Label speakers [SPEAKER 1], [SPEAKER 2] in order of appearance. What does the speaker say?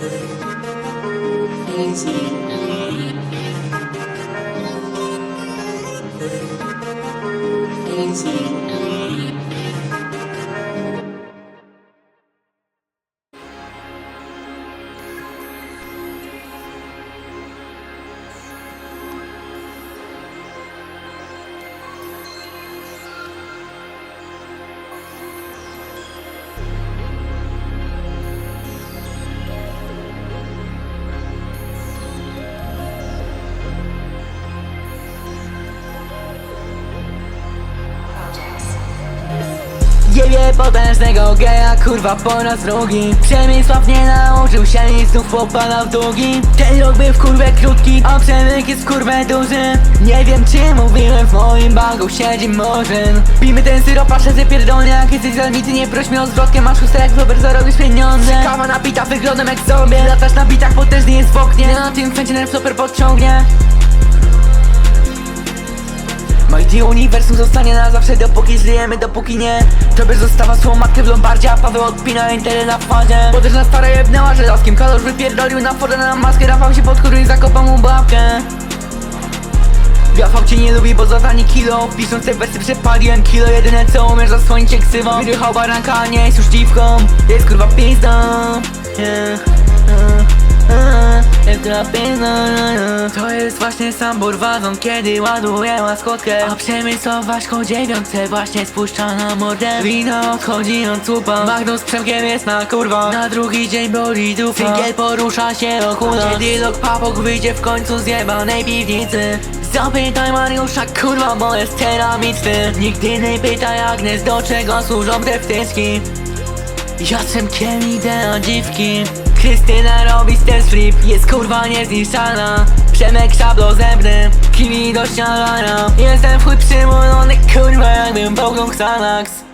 [SPEAKER 1] Thank you. Jebie potężnego geja, kurwa po raz drugi. Przemysław nie nauczył się i znów popada w długi. Ten rok był w kurwę krótki, a przemyk jest w kurwę duży. Nie wiem czy mówiłem, w moim bagu siedzi murzyn Pijmy ten syrop, aż się pierdolnie Jak jesteś nie proś mnie o zwrotkę Masz chustę jak Robert, zarobisz pieniądze. Kawa napita, wyglądam jak zombie. Latasz na bitach, potężny jest w oknie. Na tym fęcie nerw super podciągnie Mighty Uniwersum zostanie na zawsze dopóki żyjemy, dopóki nie? Tobie została swą matkę w lombardzie, a Paweł odpina internet na fazie. Potężna stara jebnęła żelazkiem, Kalosz wypierdolił na fodę na maskę Rafał się pod i zakopał mu babkę. Rafał cię nie lubi, bo zadanie kilo. Pisząc te wersy przepaliłem kilo. Jedyne co umiesz zasłonić jak ksywą. Wyrychał baranka, nie jest już dziwką. Jest kurwa pizdą yeah. To jest właśnie sam burwazon Kiedy ładuje łaskotkę A przemysłowa szko dziewiątce Właśnie spuszcza na mordę. Wino odchodzi od słupa Magnus z Przemkiem jest na kurwa. Na drugi dzień boli dupa. Singiel porusza się o chuda Kiedy lok papok wyjdzie w końcu z jebanej piwnicy. Zapytaj Mariusza kurwa, bo jest teramicny Nigdy nie pytaj Agnes, do czego służą te wtyczki Ja Przemkiem idę na dziwki Krystyna robi ster flip, jest kurwa niezniszczalna. Przemek szablozębny, kiwi do śniadania? Jestem w chuj przymulony kurwa jakbym połknął Xanax